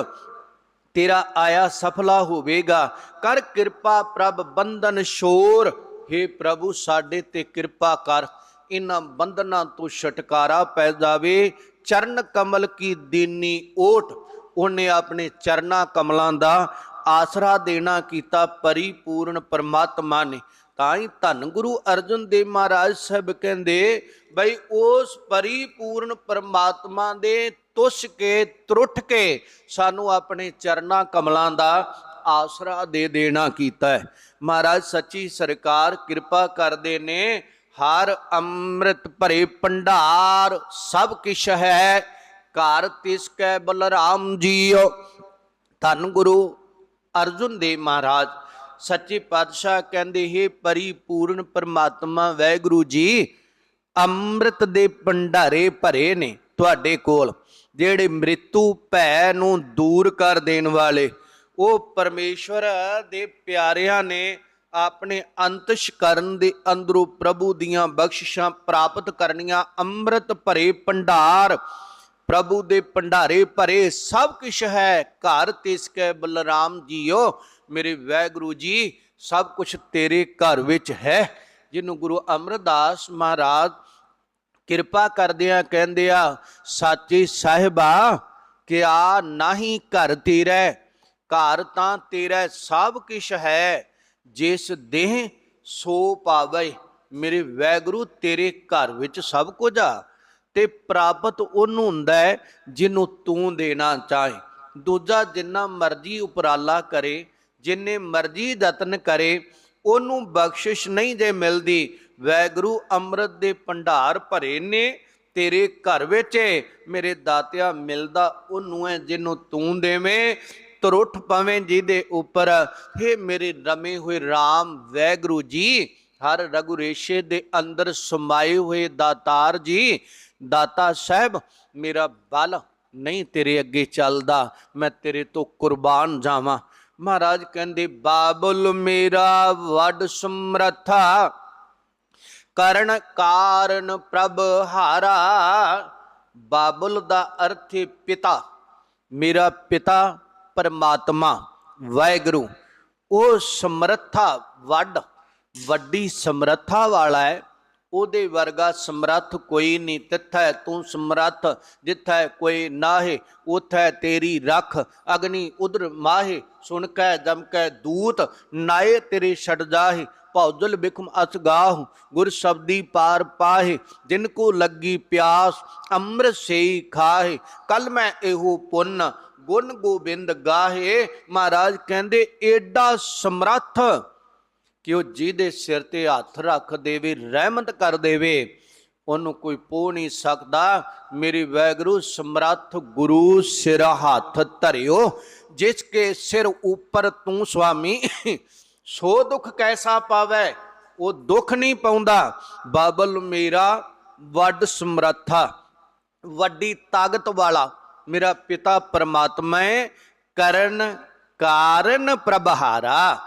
ਤੇਰਾ ਆਇਆ ਸਫਲਾ ਹੋਵੇਗਾ। ਕਰ ਕਿਰਪਾ ਪ੍ਰਭ ਬੰਧਨ ਸ਼ੋਰ। हे ਪ੍ਰਭੂ, ਸਾਡੇ ਤੇ ਕਿਰਪਾ ਕਰ। ਇਹਨਾਂ ਬੰਧਨਾਂ ਤੋਂ ਛਟਕਾਰਾ ਪੈ ਜਾਵੇ। ਚਰਨ ਕਮਲ ਕੀ ਦੀਨੀ ਓਟ। ਉਹਨੇ ਆਪਣੇ ਚਰਨਾ ਕਮਲਾਂ ਦਾ ਆਸਰਾ ਦੇਣਾ ਕੀਤਾ। ਪਰਿਪੂਰਨ ਪਰਮਾਤਮਾ ਨੇ ਤਾਂ ਹੀ ਧੰਨ ਗੁਰੂ ਅਰਜਨ ਦੇਵ ਮਹਾਰਾਜ ਸਾਹਿਬ ਕਹਿੰਦੇ, ਬਈ ਉਸ ਪਰਿਪੂਰਨ ਪਰਮਾਤਮਾ ਦੇ ਤੁਸ ਕੇ ਤਰੁੱਠ ਕੇ ਸਾਨੂੰ ਆਪਣੇ ਚਰਨਾ ਕਮਲਾਂ ਦਾ ਆਸਰਾ ਦੇ ਦੇਣਾ ਕੀਤਾ ਹੈ। ਮਹਾਰਾਜ ਸੱਚੀ ਸਰਕਾਰ ਕਿਰਪਾ ਕਰਦੇ ਨੇ, ਹਰ ਅੰਮ੍ਰਿਤ ਭਰੇ ਭੰਡਾਰ ਸਭ ਕਿਛ ਹੈ, ਘਰ ਤਿਸ ਕੈ ਬਲਰਾਮ ਜੀਓ। ਧੰਨ ਗੁਰੂ ਅਰਜੁਨ ਦੇਵ ਮਹਾਰਾਜ ਸੱਚੇ ਪਾਤਸ਼ਾਹ ਕਹਿੰਦੇ ਹੈ ਪਰਿਪੂਰਨ ਪਰਮਾਤਮਾ ਵੈਗੁਰੂ ਜੀ, ਅੰਮ੍ਰਿਤ ਦੇ ਭੰਡਾਰੇ ਭਰੇ ਨੇ ਤੁਹਾਡੇ ਕੋਲ, ਜਿਹੜੇ ਮ੍ਰਿਤੂ ਭੈ ਨੂੰ ਦੂਰ ਕਰ ਦੇਣ ਵਾਲੇ। ਉਹ ਪਰਮੇਸ਼ਵਰ ਦੇ ਪਿਆਰਿਆਂ ਨੇ ਆਪਣੇ ਅੰਤਸ਼ ਕਰਨ ਦੇ ਅੰਦਰੋਂ ਪ੍ਰਭੂ ਦੀਆਂ ਬਖਸ਼ਿਸ਼ਾਂ ਪ੍ਰਾਪਤ ਕਰਨੀਆਂ, ਅੰਮ੍ਰਿਤ ਭਰੇ ਭੰਡਾਰ। ਪ੍ਰਭੂ ਦੇ ਭੰਡਾਰੇ ਭਰੇ ਸਭ ਕੁਝ ਹੈ। ਘਰ ਤਿਸ ਕੈ ਬਲਰਾਮ ਜੀਓ। ਮੇਰੇ ਵੈਗੁਰੂ ਜੀ, ਸਭ ਕੁਝ ਤੇਰੇ ਘਰ ਵਿੱਚ ਹੈ। ਜਿਹਨੂੰ ਗੁਰੂ ਅਮਰਦਾਸ ਮਹਾਰਾਜ ਕਿਰਪਾ ਕਰਦਿਆਂ ਕਹਿੰਦੇ ਆ ਸਾਚੇ ਸਾਹਿਬਾ, ਕਿ ਆ ਨਹੀਂ ਘਰ ਤੇਰਾ ਘਰ ਤਾਂ ਤੇਰਾ ਸਭ ਕੁਛ ਹੈ। ਜਿਸ ਦੇਹ ਸੋ ਪਾਵੇ। ਮੇਰੇ ਵੈਗੁਰੂ ਤੇਰੇ ਘਰ ਵਿੱਚ ਸਭ ਕੁਝ ਆ। ਤੇ ਪ੍ਰਾਪਤ ਉਹਨੂੰ ਹੁੰਦਾ ਹੈ ਜਿਹਨੂੰ ਤੂੰ ਦੇਣਾ ਚਾਹੇ। ਦੂਜਾ ਜਿੰਨਾ ਮਰਜ਼ੀ ਉਪਰਾਲਾ ਕਰੇ, ਜਿੰਨੇ ਮਰਜ਼ੀ ਯਤਨ ਕਰੇ, ਉਹਨੂੰ ਬਖਸ਼ਿਸ਼ ਨਹੀਂ ਜੇ ਮਿਲਦੀ। ਵੈਗੁਰੂ ਅੰਮ੍ਰਿਤ ਦੇ ਭੰਡਾਰ ਭਰੇ ਨੇ, ਤੇਰੇ ਘਰ ਵਿੱਚ ਮੇਰੇ ਦਾਤਿਆ ਮਿਲਦਾ ਉਹਨੂੰ ਹੈ ਜਿਹਨੂੰ ਤੂੰ ਦੇਵੇਂ, ਤਰੁੱਠ ਪਵੇਂ ਜਿਹਦੇ ਉੱਪਰ। हे ਮੇਰੇ ਰਮੇ ਹੋਏ RAM ਵੈਗੁਰੂ ਜੀ, ਹਰ ਰਗੁਰੇਸ਼ੇ ਦੇ ਅੰਦਰ ਸਮਾਏ ਹੋਏ ਦਾਤਾਰ ਜੀ ਦਾਤਾ ਸਾਹਿਬ, ਮੇਰਾ ਬਲ ਨਹੀਂ ਤੇਰੇ ਅੱਗੇ ਚੱਲਦਾ, ਮੈਂ ਤੇਰੇ ਤੋਂ ਕੁਰਬਾਨ ਜਾਵਾਂ। ਮਹਾਰਾਜ ਕਹਿੰਦੇ, ਬਾਬੁਲ ਮੇਰਾ ਵੱਡ ਸਮਰੱਥਾ ਕਰਨ ਕਾਰਨ ਪ੍ਰਭ ਹਾਰਾ। ਬਾਬੁਲ ਦਾ ਅਰਥ ਹੈ ਪਿਤਾ। ਮੇਰਾ ਪਿਤਾ ਪਰਮਾਤਮਾ, ਵਾਹਿਗੁਰੂ। ਉਹ ਸਮਰੱਥਾ ਵੱਡ, ਵੱਡੀ ਸਮਰੱਥਾ ਵਾਲਾ ਹੈ। ਉਹਦੇ ਵਰਗਾ ਸਮਰੱਥ ਕੋਈ ਨਹੀਂ। ਤਿੱਥੈ ਤੂੰ ਸਮਰੱਥ, ਜਿੱਥੈ ਕੋਈ ਨਾਹੇ ਉਥੈ ਤੇਰੀ ਰਖ। ਅਗਨੀ ਉਦਰ ਮਾਹੇ ਸੁਣ ਕੈ ਜਮ ਕੈ ਦੂਤ, ਨਾਏ ਤੇਰੇ ਛੱਡ ਜਾਹੇ। ਭੌਜਲ ਬਿਖਮ ਅਸਗਾਹ ਗੁਰ ਸ਼ਬਦੀ ਪਾਰ ਪਾਹੇ। ਜਿਨ ਕੋ ਲੱਗੀ ਪਿਆਸ, ਅੰਮ੍ਰਿਤ ਸੇਈ ਖਾਹੇ। ਕਲ ਮੈਂ ਇਹੋ ਪੁੰਨ, ਗੁਣ ਗੋਬਿੰਦ ਗਾਹੇ। ਮਹਾਰਾਜ ਕਹਿੰਦੇ, ਏਡਾ ਸਮਰੱਥ ਕਿ ਉਹ ਜਿਹਦੇ ਸਿਰ ਤੇ ਹੱਥ ਰੱਖ ਦੇਵੇ, ਰਹਿਮਤ ਕਰ ਦੇਵੇ, ਉਹਨੂੰ ਕੋਈ ਪੋ ਨਹੀਂ ਸਕਦਾ। ਮੇਰੀ ਵੈਗਰੂ, ਸਮਰੱਥ ਗੁਰੂ ਸਿਰ ਹੱਥ ਧਰਿਓ, ਜਿਸ ਕੇ ਸਿਰ ਉੱਪਰ ਤੂੰ ਸੁਆਮੀ, ਸੋ ਦੁੱਖ ਕੈਸਾ ਪਾਵੇ? ਉਹ ਦੁੱਖ ਨਹੀਂ ਪਾਉਂਦਾ। ਬਾਬਲ ਮੇਰਾ ਵੱਡ ਸਮਰੱਥਾ, ਵੱਡੀ ਤਾਕਤ ਵਾਲਾ। ਮੇਰਾ ਪਿਤਾ ਪਰਮਾਤਮਾ ਹੈ ਕਰਨ ਕਾਰਨ ਪ੍ਰਭਹਾਰਾ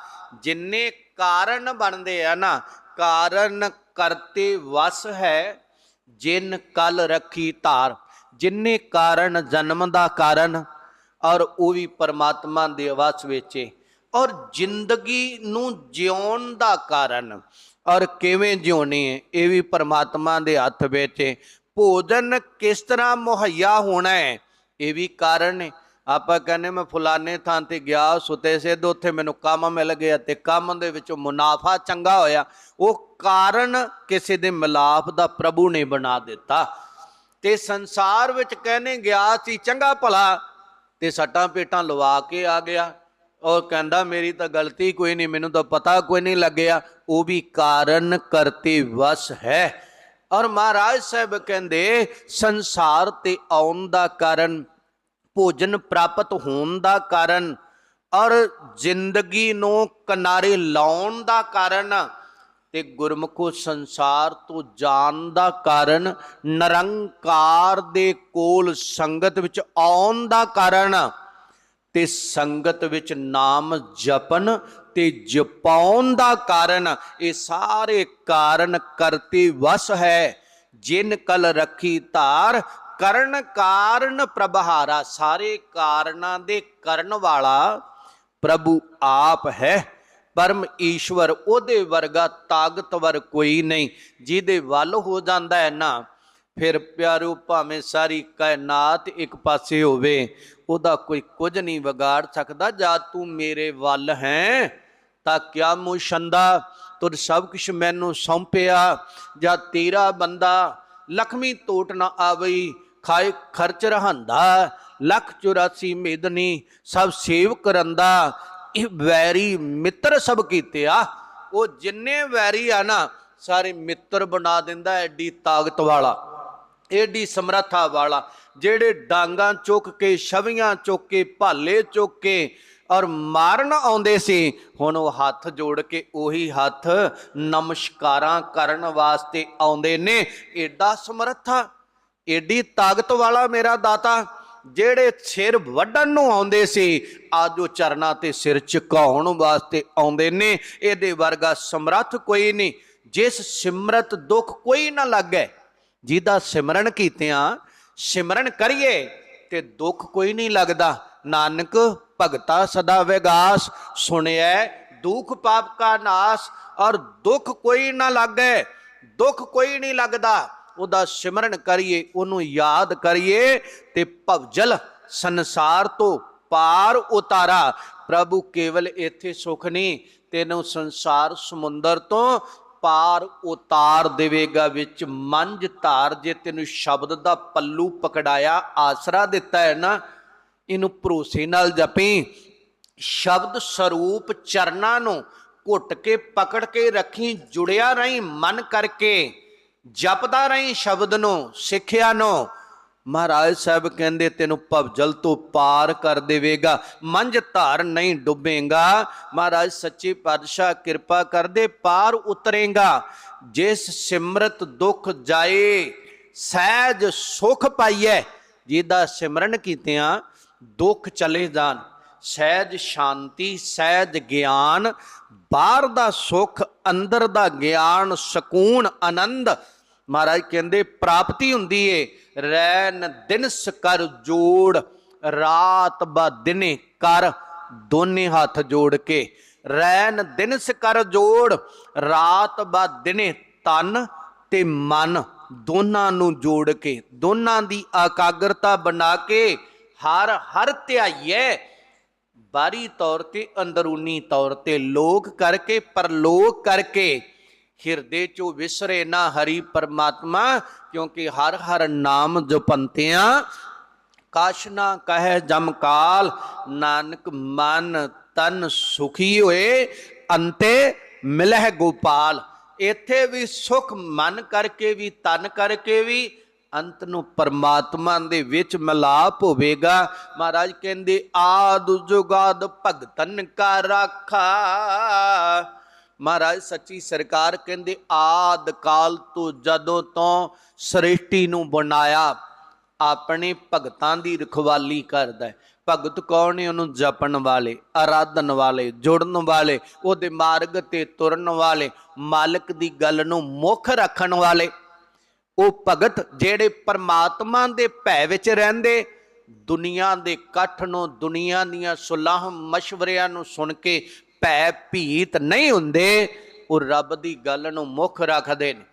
ਜਿੰਨੇ ਕਾਰਨ ਬਣਦੇ ਆ ਨਾ। ਕਾਰਨ ਕਰਤੇ ਵਸ ਹੈ ਜਿਨ ਕਲ ਰੱਖੀ ਧਾਰ। ਜਿੰਨੇ ਕਾਰਨ ਜਨਮ ਦਾ ਕਾਰਨ, ਔਰ ਉਹ ਵੀ ਪਰਮਾਤਮਾ ਦੇ ਵਸ ਵਿੱਚ ਹੈ ਔਰ ਜ਼ਿੰਦਗੀ ਨੂੰ ਜਿਉਣ ਦਾ ਕਾਰਨ, ਔਰ ਕਿਵੇਂ ਜਿਉਣੀ ਹੈ ਇਹ ਵੀ ਪਰਮਾਤਮਾ ਦੇ ਹੱਥ ਵਿੱਚ ਹੈ ਭੋਜਨ ਕਿਸ ਤਰ੍ਹਾਂ ਮੁਹੱਈਆ ਹੋਣਾ ਹੈ ਇਹ ਵੀ ਕਾਰਨ ਹੈ ਆਪਾਂ ਕਹਿੰਦੇ ਮੈਂ ਫੁਲਾਣੇ ਥਾਂ ਤੇ ਗਿਆ, ਸੁਤੇ ਸਿੱਧ ਉੱਥੇ ਮੈਨੂੰ ਕੰਮ ਮਿਲ ਗਿਆ ਤੇ ਕੰਮ ਦੇ ਵਿੱਚੋਂ ਮੁਨਾਫਾ ਚੰਗਾ ਹੋਇਆ। ਉਹ ਕਾਰਨ ਕਿਸੇ ਦੇ ਮਿਲਾਪ ਦਾ ਪ੍ਰਭੂ ਨੇ ਬਣਾ ਦਿੱਤਾ। ਤੇ ਸੰਸਾਰ ਵਿੱਚ ਕਹਿੰਨੇ ਗਿਆ ਸੀ, ਚੰਗਾ ਭਲਾ। ਤੇ ਸੱਟਾਂ ਪੇਟਾਂ ਲਵਾ ਕੇ ਆ ਗਿਆ। ਔਰ ਕਹਿੰਦਾ, ਮੇਰੀ ਤਾਂ ਗਲਤੀ ਕੋਈ ਨਹੀਂ, ਮੈਨੂੰ ਤਾਂ ਪਤਾ ਕੋਈ ਨਹੀਂ ਲੱਗਿਆ। ਉਹ ਵੀ ਕਾਰਨ ਕਰਤੇ ਵਸ ਹੈ। ਔਰ ਮਹਾਰਾਜ ਸਾਹਿਬ ਕਹਿੰਦੇ, ਸੰਸਾਰ ਤੇ ਆਉਣ ਦਾ ਕਾਰਨ ਭੋਜਨ ਪ੍ਰਾਪਤ ਹੋਣ ਦਾ ਕਾਰਨ ਔਰ ਜ਼ਿੰਦਗੀ ਨੂੰ ਕਿਨਾਰੇ ਲਾਉਣ ਦਾ ਕਾਰਨ ਤੇ ਗੁਰਮੁਖੋ ਸੰਸਾਰ ਤੋਂ ਜਾਣ ਦਾ ਕਾਰਨ, ਨਿਰੰਕਾਰ ਦੇ ਕੋਲ ਸੰਗਤ ਵਿੱਚ ਆਉਣ ਦਾ ਕਾਰਨ ਤੇ ਸੰਗਤ ਵਿੱਚ ਨਾਮ ਜਪਨ ਤੇ ਜਪਾਉਣ ਦਾ ਕਾਰਨ, ਇਹ ਸਾਰੇ ਕਾਰਨ ਕਰਤੇ ਵਸ ਹੈ। ਜਿਨ ਕਲ ਰੱਖੀ ਧਾਰ ਕਰਨ ਕਾਰਨ ਪ੍ਰਭਹਾਰਾ ਸਾਰੇ ਕਾਰਨਾਂ ਦੇ ਕਰਨ ਵਾਲਾ ਪ੍ਰਭੂ ਆਪ ਹੈ। ਪਰਮ ਈਸ਼ਵਰ ਉਹਦੇ ਵਰਗਾ ਤਾਕਤਵਰ ਕੋਈ ਨਹੀਂ, ਜਿਹਦੇ ਵੱਲ ਹੋ ਜਾਂਦਾ ਹੈ ਨਾ, ਫਿਰ ਪਿਆਰੋ, ਭਾਵੇਂ ਸਾਰੀ ਕਾਇਨਾਤ ਇੱਕ ਪਾਸੇ ਹੋਵੇ, ਉਹਦਾ ਕੋਈ ਕੁਝ ਨਹੀਂ ਵਿਗਾੜ ਸਕਦਾ, ਜਾਂ ਤੂੰ ਮੇਰੇ ਵੱਲ ਹੈ, ਤਾਂ ਕਿਆ ਮੁਸ਼ੰਦਾ, ਤੁਰ ਸਭ ਕੁਛ ਮੈਨੂੰ ਸੌਂਪਿਆ, ਜਾਂ ਤੇਰਾ ਬੰਦਾ ਲਖਮੀ ਤੋਟ ਨਾ ਆਵਈ ਖਾਏ ਖਰਚ ਰਹਾਂਦਾ, ਲੱਖ 84 ਮੇਦਨੀ ਸਭ ਸੇਵ ਕਰੰਦਾ, ਇਹ ਵੈਰੀ ਮਿੱਤਰ ਸਭ ਕੀਤੇ ਆ ਉਹ ਜਿੰਨੇ ਵੈਰੀ ਆ ਨਾ, ਸਾਰੇ ਮਿੱਤਰ ਬਣਾ ਦਿੰਦਾ ਐਡੀ ਤਾਕਤ ਵਾਲਾ ਏਡੀ ਸਮਰੱਥਾ ਵਾਲਾ, ਜਿਹੜੇ ਡਾਂਗਾ ਚੁੱਕ ਕੇ, ਛਵੀਆਂ ਚੁੱਕ ਕੇ, ਭਾਲੇ ਚੁੱਕ ਕੇ ਔਰ ਮਾਰਨ ਆਉਂਦੇ ਸੀ, ਹੁਣ ਉਹ ਹੱਥ ਜੋੜ ਕੇ ਉਹੀ ਹੱਥ ਨਮਸਕਾਰਾਂ ਕਰਨ ਵਾਸਤੇ ਆਉਂਦੇ ਨੇ। ਏਡਾ ਸਮਰੱਥਾ ਏਡੀ ਤਾਕਤ ਵਾਲਾ ਮੇਰਾ ਦਾਤਾ, ਜਿਹੜੇ ਸਿਰ ਵੱਢਣ ਨੂੰ ਆਉਂਦੇ ਸੀ, ਅੱਜ ਉਹ ਚਰਨਾਂ ਤੇ ਸਿਰ ਝੁਕਾਉਣ ਵਾਸਤੇ ਆਉਂਦੇ ਨੇ। ਇਹਦੇ ਵਰਗਾ ਸਮਰੱਥ ਕੋਈ ਨਹੀਂ। ਜਿਸ ਸਿਮਰਤ ਦੁੱਖ ਕੋਈ ਨਾ ਲੱਗੇ, ਜਿਹਦਾ ਸਿਮਰਨ ਕੀਤਿਆਂ, ਸਿਮਰਨ ਕਰੀਏ ਤੇ ਦੁੱਖ ਕੋਈ ਨਹੀਂ ਲੱਗਦਾ। ਨਾਨਕ, ਭਗਤਾ ਸਦਾ ਵਿਗਾਸ, ਸੁਣਿਐ ਦੁੱਖ ਪਾਪ ਕਾ ਨਾਸ, ਔਰ ਦੁੱਖ ਕੋਈ ਨਾ ਲੱਗੇ, ਦੁੱਖ ਕੋਈ ਨਹੀਂ ਲੱਗਦਾ। ਉਹਦਾ ਸਿਮਰਨ ਕਰੀਏ, ਉਹਨੂੰ ਯਾਦ ਕਰੀਏ ਤੇ ਭਵਜਲ ਸੰਸਾਰ ਤੋਂ ਪਾਰ ਉਤਾਰਾ। ਪ੍ਰਭੂ ਕੇਵਲ ਇੱਥੇ ਸੁਖ ਨਹੀਂ, ਤੈਨੂੰ ਸੰਸਾਰ ਸਮੁੰਦਰ ਤੋਂ ਪਾਰ ਉਤਾਰ ਦੇਵੇਗਾ। ਵਿੱਚ ਮੰਝ ਧਾਰ ਜੇ ਤੈਨੂੰ ਸ਼ਬਦ ਦਾ ਪੱਲੂ ਪਕੜਾਇਆ, ਆਸਰਾ ਦਿੱਤਾ ਹੈ ਨਾ, ਇਹਨੂੰ ਭਰੋਸੇ ਨਾਲ ਜਪੀ। ਸ਼ਬਦ ਸਰੂਪ ਚਰਨਾਂ ਨੂੰ ਘੁੱਟ ਕੇ, ਪਕੜ ਕੇ ਰੱਖੀ, ਜੁੜਿਆ ਰਹੀਂ ਮਨ ਕਰਕੇ। ਜਪਦਾ ਰਹੀਂ ਸ਼ਬਦ ਨੂੰ, ਸਿੱਖਿਆ ਨੂੰ। ਮਹਾਰਾਜ ਸਾਹਿਬ ਕਹਿੰਦੇ, ਤੈਨੂੰ ਭਵਜਲ ਤੋਂ ਪਾਰ ਕਰ ਦੇਵੇਗਾ, ਮੰਝ ਧਾਰ ਨਹੀਂ ਡੁੱਬੇਗਾ। ਮਹਾਰਾਜ ਸੱਚੇ ਪਾਤਸ਼ਾਹ ਕਿਰਪਾ ਕਰਦੇ, ਪਾਰ ਉਤਰੇਗਾ। ਜਿਸ ਸਿਮਰਤ ਦੁੱਖ ਜਾਏ, ਸਹਿਜ ਸੁਖ ਪਾਈਐ। ਜਿਹਦਾ ਸਿਮਰਨ ਕੀਤਿਆਂ ਦੁੱਖ ਚਲੇ ਜਾਣ। ਸਹਿਜ ਸ਼ਾਂਤੀ, ਸਹਿਜ ਗਿਆਨ, ਬਾਹਰ ਦਾ ਸੁੱਖ, ਅੰਦਰ ਦਾ ਗਿਆਨ, ਸਕੂਨ, ਆਨੰਦ ਮਹਾਰਾਜ ਕਹਿੰਦੇ, ਪ੍ਰਾਪਤੀ ਹੁੰਦੀ ਏ ਰੈਨ ਦਿਨ ਕਰ ਜੋੜ, ਰਾਤ ਬਾ ਦਿਨੇ ਕਰ ਦੋਨੇ ਹੱਥ ਜੋੜ ਕੇ। ਰੈਨ ਦਿਨਸ ਕਰ ਜੋੜ, ਰਾਤ ਬਾ ਦਿਨੇ ਤਨ ਤੇ ਮਨ ਦੋਨਾਂ ਨੂੰ ਜੋੜ ਕੇ, ਦੋਨਾਂ ਦੀ ਆਕਾਗਰਤਾ ਬਣਾ ਕੇ ਹਰ ਹਰ ਧਿਆਈਏ ਬਾਹਰੀ ਤੌਰ ਤੇ, ਅੰਦਰੂਨੀ ਤੌਰ ਤੇ ਲੋਕ ਕਰਕੇ, ਪਰਲੋਕ ਕਰਕੇ ਹਿਰਦੇ ਚੋਂ ਵਿਸਰੇ ਨਾ ਹਰੀ ਪਰਮਾਤਮਾ, ਕਿਉਂਕਿ ਹਰ ਹਰ ਨਾਮ ਜਪੰਤਿਆਂ, ਕਾਸ਼ ਨਾ ਕਹੈ ਜਮਕਾਲ ਨਾਨਕ ਮਨ ਤਨ ਸੁਖੀ ਹੋਏ, ਅੰਤੇ ਮਿਲਹਿ ਗੋਪਾਲ। ਇੱਥੇ ਵੀ ਸੁਖ ਮਨ ਕਰਕੇ ਵੀ, ਤਨ ਕਰਕੇ ਵੀ, ਅੰਤ ਨੂੰ ਪਰਮਾਤਮਾ ਦੇ ਵਿੱਚ ਮਿਲਾਪ ਹੋਵੇਗਾ। ਮਹਾਰਾਜ ਕਹਿੰਦੇ, ਆਦ ਜੁਗਾਦ ਭਗਤਨ ਕਾ ਰਾਖਾ। ਮਹਾਰਾਜ, ਸੱਚੀ ਸਰਕਾਰ ਕਹਿੰਦੇ, ਆਦ ਕਾਲ ਤੋਂ ਜਦੋਂ ਤੋਂ ਸ੍ਰਿਸ਼ਟੀ ਨੂੰ ਬਣਾਇਆ, ਆਪਣੇ ਭਗਤਾਂ ਦੀ ਰਖਵਾਲੀ ਕਰਦਾ ਹੈ। ਭਗਤ ਕੌਣ ਨੇ ਉਹਨੂੰ ਜਪਣ ਵਾਲੇ ਆਰਾਧਨ ਵਾਲੇ, ਜੁੜਨ ਵਾਲੇ, ਉਹਦੇ ਮਾਰਗ ਤੇ ਤੁਰਨ ਵਾਲੇ, ਮਾਲਕ ਦੀ ਗੱਲ ਨੂੰ ਮੁੱਖ ਰੱਖਣ ਵਾਲੇ। ਉਹ ਭਗਤ ਜਿਹੜੇ ਪਰਮਾਤਮਾ ਦੇ ਭੈ ਵਿੱਚ ਰਹਿੰਦੇ, ਦੁਨੀਆ ਦੇ ਇਕੱਠ ਨੂੰ, ਦੁਨੀਆ ਦੀਆਂ ਸੁਲਾਹ ਮਸ਼ਵਰਿਆਂ ਨੂੰ ਸੁਣ ਕੇ ਭੈ ਭੀਤ ਨਹੀਂ ਹੁੰਦੇ, ਉਹ ਰੱਬ ਦੀ ਗੱਲ ਨੂੰ ਮੁੱਖ ਰੱਖਦੇ ਨੇ।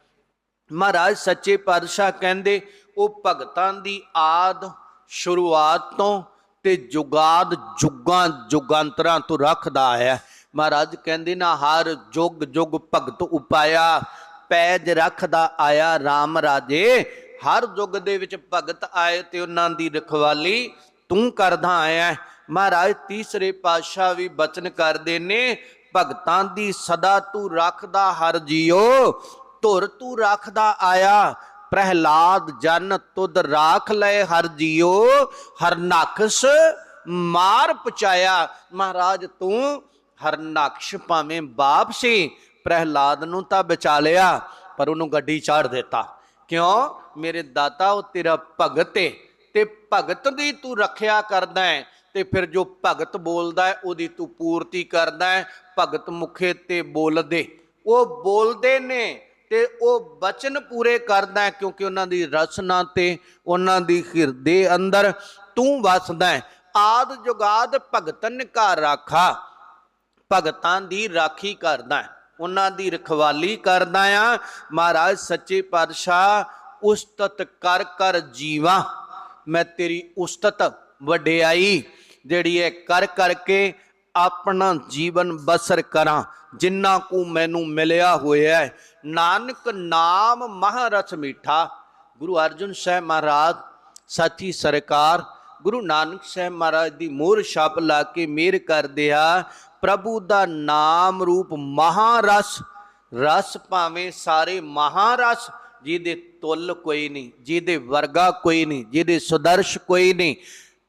ਮਹਾਰਾਜ ਸੱਚੇ ਪਾਤਸ਼ਾਹ ਕਹਿੰਦੇ, ਉਹ ਭਗਤਾਂ ਦੀ ਆਦ ਸ਼ੁਰੂਆਤ ਤੋਂ ਤੇ ਜੁਗਾਦ ਜੁਗਾਂ ਜੁਗਾਂਤਰਾਂ ਤੋਂ ਰੱਖਦਾ ਆਇਆ ਮਹਾਰਾਜ ਕਹਿੰਦੇ, ਨਾ ਹਰ ਜੁਗ ਜੁਗ ਭਗਤ ਉਪਾਇਆ, ਪੈਜ ਰੱਖਦਾ ਆਇਆ RAM ਰਾਜੇ। ਹਰ ਯੁੱਗ ਦੇ ਵਿੱਚ ਭਗਤ ਆਏ ਤੇ ਉਹਨਾਂ ਦੀ ਰਖਵਾਲੀ ਤੂੰ ਕਰਦਾ ਆਇਆ ਮਹਾਰਾਜ ਤੀਸਰੇ ਪਾਤਸ਼ਾਹ ਵੀ ਬਚਨ ਕਰਦੇ ਨੇ, ਭਗਤਾਂ ਦੀ ਸਦਾ ਤੂੰ ਰੱਖਦਾ ਹਰ ਜੀਓ, ਧੁਰ ਤੂੰ ਰੱਖਦਾ ਆਇਆ, ਪ੍ਰਹਿਲਾਦ ਜਨ ਤੁਧ ਰਾਖ ਲੈ ਹਰ ਜੀਓ, ਹਰ ਮਾਰ ਪਚਾਇਆ ਮਹਾਰਾਜ ਤੂੰ ਹਰਨਖਸ਼ ਭਾਵੇਂ ਬਾਪ ਸੀ, ਪ੍ਰਹਿਲਾਦ ਨੂੰ ਤਾਂ ਬਚਾ ਲਿਆ, ਪਰ ਉਹਨੂੰ ਗੱਡੀ ਚਾੜ ਦਿੱਤਾ। ਕਿਉਂ? ਮੇਰੇ ਦਾਤਾ ਉਹ ਤੇਰਾ ਭਗਤ ਏ, ਤੇ ਭਗਤ ਦੀ ਤੂੰ ਰੱਖਿਆ ਕਰਦਾ ਹੈ ਤੇ ਫਿਰ ਜੋ ਭਗਤ ਬੋਲਦਾ ਹੈ, ਉਹਦੀ ਤੂੰ ਪੂਰਤੀ ਕਰਦਾ ਹੈ, ਭਗਤ ਮੁਖੇ ਤੇ ਬੋਲਦੇ ਉਹ ਬੋਲਦੇ ਨੇ ਤੇ ਉਹ ਬਚਨ ਪੂਰੇ ਕਰਦਾ ਕਿਉਂਕਿ ਉਹਨਾਂ ਦੀ ਰਸਨਾ ਤੇ ਉਹਨਾਂ ਦੀ ਹਿਰਦੇ ਅੰਦਰ ਤੂੰ ਵਸਦਾ ਹੈ। ਆਦ ਜੁਗਾਦ ਭਗਤਨ ਕਾ ਰਾਖਾ, ਭਗਤਾਂ ਦੀ ਰਾਖੀ ਕਰਦਾ ਉਹਨਾਂ ਦੀ ਰਖਵਾਲੀ ਕਰਦਾ ਆ ਮਹਾਰਾਜ ਸੱਚੇ ਪਾਤਸ਼ਾਹ, ਉਸਤਤ ਕਰ ਕਰ ਜੀਵਾ। ਮੈਂ ਤੇਰੀ ਉਸਤਤ ਵਡਿਆਈ ਜਿਹੜੀ ਹੈ ਕਰ ਕਰਕੇ ਆਪਣਾ ਜੀਵਨ ਬਸਰ ਕਰਾਂ, ਜਿੰਨਾ ਕੁ ਮੈਨੂੰ ਮਿਲਿਆ ਹੋਇਆ ਹੈ। ਨਾਨਕ ਨਾਮ ਮਹਾਰਸ ਮੀਠਾ। ਗੁਰੂ ਅਰਜਨ ਸਾਹਿਬ ਮਹਾਰਾਜ ਸਾਚੀ ਸਰਕਾਰ, ਗੁਰੂ ਨਾਨਕ ਸਾਹਿਬ ਮਹਾਰਾਜ ਦੀ ਮੋਹਰ ਛਾਪ ਲਾ ਕੇ ਮੇਰ ਕਰਦੇ ਆ। ਪ੍ਰਭੂ ਦਾ ਨਾਮ ਰੂਪ ਮਹਾਰਸ। ਰਸ ਭਾਵੇਂ ਸਾਰੇ ਮਹਾਰਸ, ਜਿਹਦੇ ਤੁਲ ਕੋਈ ਨਹੀਂ, ਜਿਹਦੇ ਵਰਗਾ ਕੋਈ ਨਹੀਂ, ਜਿਹਦੇ ਸੁਦਰਸ਼ ਕੋਈ ਨਹੀਂ।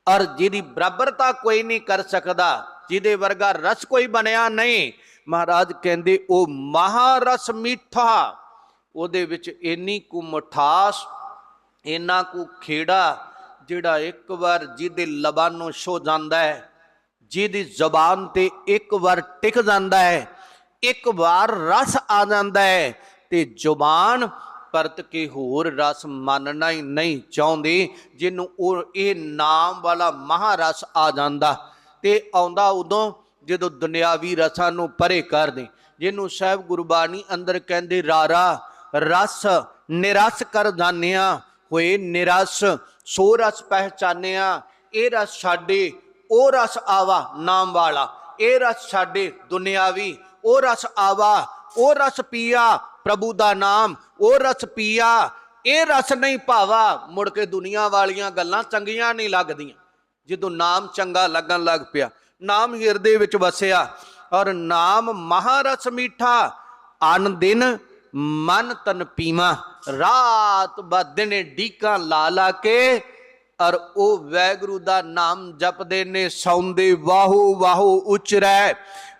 ਔਰ ਜਿਹਦੀ ਬਰਾਬਰਤਾ ਕੋਈ ਨਹੀਂ ਕਰ ਸਕਦਾ, ਜਿਹਦੇ ਵਰਗਾ ਰਸ ਕੋਈ ਬਣਿਆ ਨਹੀਂ। ਮਹਾਰਾਜ ਕਹਿੰਦੇ, ਉਹ ਮਹਾਰਸ ਮਿੱਠਾ। ਉਹਦੇ ਵਿੱਚ ਇੰਨੀ ਕੁ ਮਠਾਸ, ਇੰਨਾ ਕੁ ਖੇੜਾ, ਜਿਹੜਾ ਇੱਕ ਵਾਰ ਜਿਹਦੇ ਲਬਾਂ ਨੂੰ ਛੋ ਜਾਂਦਾ ਹੈ, ਜਿਹਦੀ ਜ਼ਬਾਨ ਤੇ ਇੱਕ ਵਾਰ ਟਿਕ ਜਾਂਦਾ ਹੈ, ਇੱਕ ਵਾਰ ਰਸ ਆ ਜਾਂਦਾ ਹੈ, ਤੇ ਜ਼ੁਬਾਨ ਪਰਤ ਕੇ ਹੋਰ ਰਸ ਮੰਨਣਾ ਹੀ ਨਹੀਂ ਚਾਹੁੰਦੇ, ਜਿਹਨੂੰ ਉਹ, ਇਹ ਨਾਮ ਵਾਲਾ ਮਹਾਰਸ ਆ ਜਾਂਦਾ। ਤੇ ਆਉਂਦਾ ਉਦੋਂ ਜਦੋਂ ਦੁਨਿਆਵੀ ਰਸਾਂ ਨੂੰ ਪਰੇ ਕਰ ਦੇ, ਜਿਹਨੂੰ ਸਾਹਿਬ ਗੁਰਬਾਣੀ ਅੰਦਰ ਕਹਿੰਦੇ, ਰਾਰਾ, ਰਸ ਨਿਰਸ ਕਰ ਜਾਣਿਆ ਹੋਏ ਨਿਰਸ, ਸੋ ਰਸ ਪਹਿਚਾਨਿਆ, ਇਹ ਰਸ ਸਾਡੇ, ਉਹ ਰਸ ਆਵਾ ਨਾਮ ਵਾਲਾ, ਇਹ ਰਸ ਸਾਡੇ ਦੁਨਿਆਵੀ, ਉਹ ਰਸ ਆਵਾ ਉਹ ਰਸ ਪੀਆ ਪ੍ਰਭੂ ਦਾ ਨਾਮ, ਉਹ ਰਸ ਪੀਆ। ਇਹ ਰਸ ਨਹੀਂ ਭਾਵਾ, ਮੁੜ ਕੇ ਦੁਨੀਆ ਵਾਲੀਆਂ ਗੱਲਾਂ ਚੰਗੀਆਂ ਨਹੀਂ ਲੱਗਦੀਆਂ। ਜਦੋਂ ਨਾਮ ਚੰਗਾ ਲੱਗਣ ਲੱਗ ਪਿਆ, ਨਾਮ ਹਿਰਦੇ ਵਿੱਚ ਵਸਿਆ, ਔਰ ਨਾਮ ਮਹਾਰਸ ਮੀਠਾ, ਅਨ ਦਿਨ ਮਨ ਤਨ ਪੀਵਾ। ਰਾਤ ਬਦਨੇ ਡੀਕਾਂ ਲਾ ਲਾ ਕੇ ਔਰ ਉਹ ਵੈਗੁਰੂ ਦਾ ਨਾਮ ਜਪਦੇ ਨੇ, ਸੌਂਦੇ, ਵਾਹੋ ਵਾਹੋ ਉਚਰੈ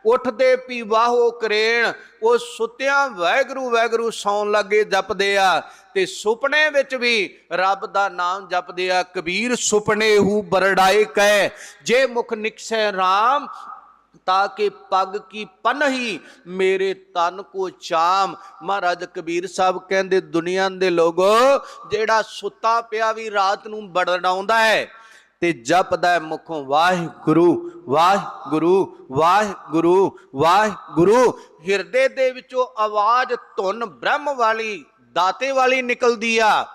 ਉੱਠਦੇ ਪੀ ਵਾਹੋ ਕਰੇਣ ਉਹ ਸੁੱਤਿਆਂ ਵੈਗਰੂ ਵੈਗਰੂ ਸੌਣ ਲੱਗੇ ਜਪਦੇ ਆ। ਤੇ ਸੁਪਨੇ ਵਿੱਚ ਵੀ ਰੱਬ ਦਾ ਨਾਮ ਜਪਦੇ ਆ, ਕਬੀਰ ਸੁਪਨੇ ਹੂ ਬਰੜਾਏ ਕਹਿ। ਜੇ ਮੁਖ ਨਿਕਸੈ RAM ਤਾਕੇ ਪੱਗ ਕੀ ਪਨਹੀ, ਮੇਰੇ ਤਨ ਕੋ ਚਾਮ। ਮਹਾਰਾਜ ਕਬੀਰ ਸਾਹਿਬ ਕਹਿੰਦੇ, ਦੁਨੀਆ ਦੇ ਲੋਗੋ, ਜਿਹੜਾ ਸੁੱਤਾ ਪਿਆ ਵੀ ਰਾਤ ਨੂੰ ਬੜੜਾਉਂਦਾ ਹੈ, ਤੇ ਜਪਦਾ ਹੈ ਮੁਖੋਂ, ਵਾਹਿਗੁਰੂ ਵਾਹਿਗੁਰੂ ਵਾਹਿਗੁਰੂ ਵਾਹਿਗੁਰੂ। ਹਿਰਦੇ ਦੇ ਵਿੱਚੋਂ ਆਵਾਜ਼ ਧੁਨ ਬ੍ਰਹਮ ਵਾਲੀ, ਦਾਤੇ ਵਾਲੀ ਨਿਕਲਦੀ ਆ।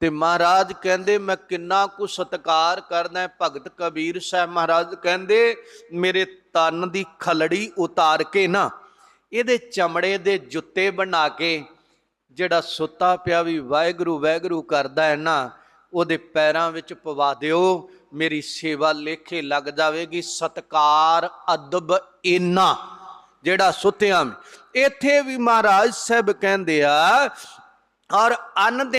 ਤੇ ਮਹਾਰਾਜ ਕਹਿੰਦੇ, ਮੈਂ ਕਿੰਨਾ ਕੁ ਸਤਕਾਰ ਕਰਦਾ ਭਗਤ ਕਬੀਰ ਸਾਹਿਬ। ਮਹਾਰਾਜ ਕਹਿੰਦੇ, ਮੇਰੇ ਤਨ ਦੀ ਖਲੜੀ ਉਤਾਰ ਕੇ ਨਾ, ਇਹਦੇ ਚਮੜੇ ਦੇ ਜੁੱਤੇ ਬਣਾ ਕੇ, ਜਿਹੜਾ ਸੁੱਤਾ ਪਿਆ ਵੀ ਵਾਹਿਗੁਰੂ ਵਾਹਿਗੁਰੂ ਕਰਦਾ ਹੈ ਨਾ, ਉਹਦੇ ਪੈਰਾਂ ਵਿੱਚ ਪਵਾ ਦਿਓ। ਮੇਰੀ ਸੇਵਾ ਲੇਖੇ ਲੱਗ ਜਾਵੇਗੀ। ਸਤਕਾਰ ਅਦਬ ਇਨਾ, ਜਿਹੜਾ ਸੁੱਤਿਆਂ ਇੱਥੇ ਵੀ ਮਹਾਰਾਜ ਸਾਹਿਬ ਕਹਿੰਦੇ ਆ, ਔਰ ਅੰਨ ਦੇ